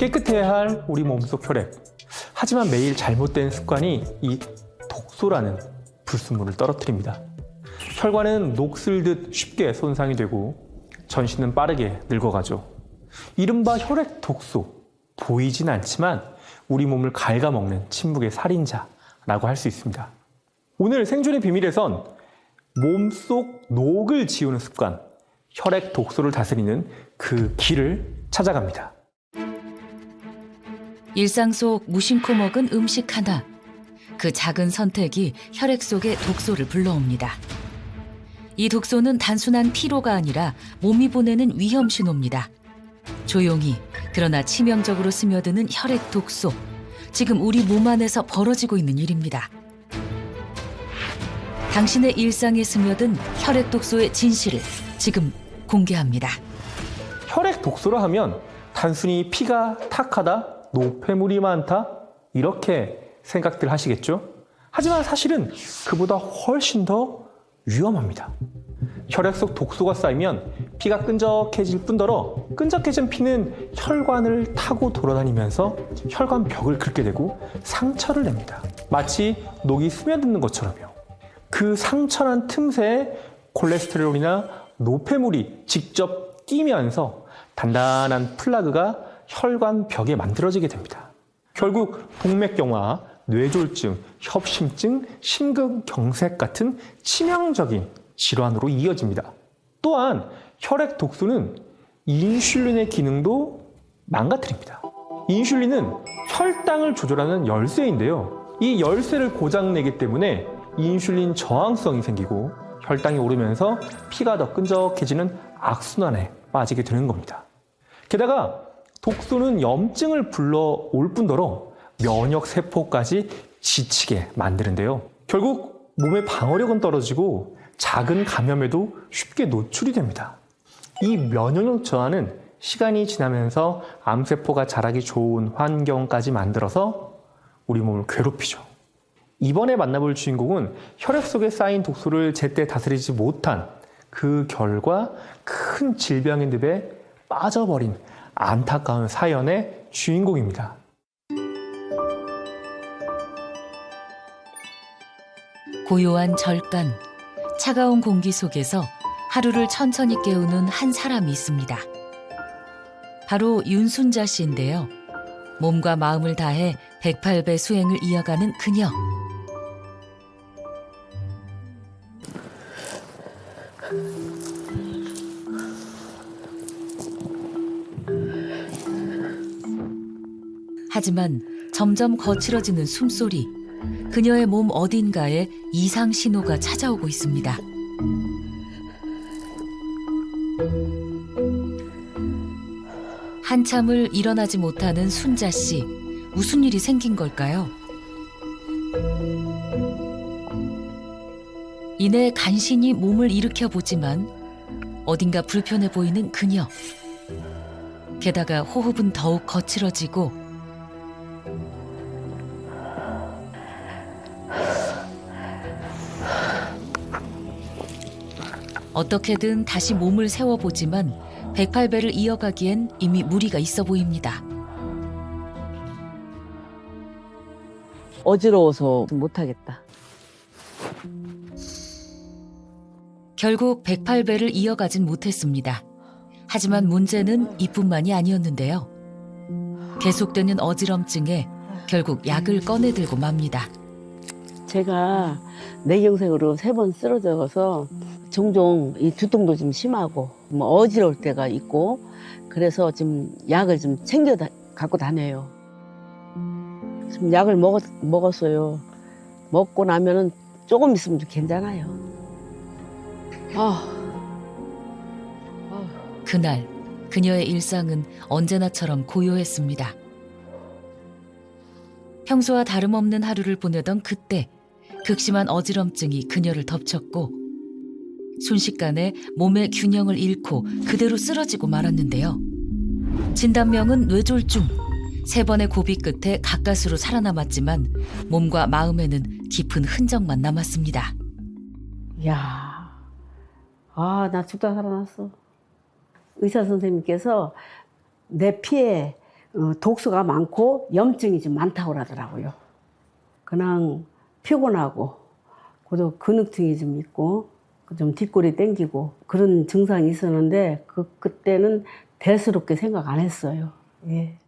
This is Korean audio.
깨끗해야 할 우리 몸속 혈액. 하지만 매일 잘못된 습관이 이 독소라는 불순물을 떨어뜨립니다. 혈관은 녹슬듯 쉽게 손상이 되고 전신은 빠르게 늙어가죠. 이른바 혈액 독소. 보이진 않지만 우리 몸을 갉아먹는 침묵의 살인자라고 할 수 있습니다. 오늘 생존의 비밀에선 몸속 녹을 지우는 습관, 혈액 독소를 다스리는 그 길을 찾아갑니다. 일상 속 무심코 먹은 음식 하나. 그 작은 선택이 혈액 속의 독소를 불러옵니다. 이 독소는 단순한 피로가 아니라 몸이 보내는 위험 신호입니다. 조용히 그러나 치명적으로 스며드는 혈액 독소. 지금 우리 몸 안에서 벌어지고 있는 일입니다. 당신의 일상에 스며든 혈액 독소의 진실을 지금 공개합니다. 혈액 독소라 하면 단순히 피가 탁하다, 노폐물이 많다, 이렇게 생각들 하시겠죠? 하지만 사실은 그보다 훨씬 더 위험합니다. 혈액 속 독소가 쌓이면 피가 끈적해질 뿐더러 끈적해진 피는 혈관을 타고 돌아다니면서 혈관 벽을 긁게 되고 상처를 냅니다. 마치 녹이 스며드는 것처럼요. 그 상처난 틈새에 콜레스테롤이나 노폐물이 직접 끼면서 단단한 플라그가 혈관 벽에 만들어지게 됩니다. 결국 동맥경화, 뇌졸중, 협심증, 심근경색 같은 치명적인 질환으로 이어집니다. 또한 혈액 독소는 인슐린의 기능도 망가뜨립니다. 인슐린은 혈당을 조절하는 열쇠인데요. 이 열쇠를 고장내기 때문에 인슐린 저항성이 생기고 혈당이 오르면서 피가 더 끈적해지는 악순환에 빠지게 되는 겁니다. 게다가 독소는 염증을 불러올 뿐더러 면역 세포까지 지치게 만드는데요. 결국 몸의 방어력은 떨어지고 작은 감염에도 쉽게 노출이 됩니다. 이 면역력 저하는 시간이 지나면서 암세포가 자라기 좋은 환경까지 만들어서 우리 몸을 괴롭히죠. 이번에 만나볼 주인공은 혈액 속에 쌓인 독소를 제때 다스리지 못한 그 결과 큰 질병의 늪에 빠져버린 안타까운 사연의 주인공입니다. 고요한 절간, 차가운 공기 속에서 하루를 천천히 깨우는 한 사람이 있습니다. 바로 윤순자 씨인데요. 몸과 마음을 다해 108배 수행을 이어가는 그녀. 하지만 점점 거칠어지는 숨소리. 그녀의 몸 어딘가에 이상 신호가 찾아오고 있습니다. 한참을 일어나지 못하는 순자 씨. 무슨 일이 생긴 걸까요? 이내 간신히 몸을 일으켜 보지만 어딘가 불편해 보이는 그녀. 게다가 호흡은 더욱 거칠어지고 어떻게든 다시 몸을 세워보지만 108배를 이어가기엔 이미 무리가 있어 보입니다. 어지러워서 못하겠다. 결국 108배를 이어가진 못했습니다. 하지만 문제는 이뿐만이 아니었는데요. 계속되는 어지럼증에 결국 약을 꺼내들고 맙니다. 제가 뇌경색으로 세 번 쓰러져서 종종 이 두통도 좀 심하고 뭐 어지러울 때가 있고 그래서 지금 약을 좀 챙겨 다, 갖고 다녀요. 지금 약을 먹었, 먹었어요. 먹고 나면은 조금 있으면 좀 괜찮아요. 아, 아. 그날 그녀의 일상은 언제나처럼 고요했습니다. 평소와 다름없는 하루를 보내던 그때 극심한 어지럼증이 그녀를 덮쳤고 순식간에 몸의 균형을 잃고 그대로 쓰러지고 말았는데요. 진단명은 뇌졸중. 세 번의 고비 끝에 가까스로 살아남았지만 몸과 마음에는 깊은 흔적만 남았습니다. 야, 아, 나 죽다 살아났어. 의사 선생님께서 내 피에 어, 독소가 많고 염증이 좀 많다고 그러더라고요. 그냥 피곤하고 그도 근육통이 좀 있고 좀 뒷골이 땡기고 그런 증상이 있었는데 그 그때는 대수롭게 생각 안 했어요. 예.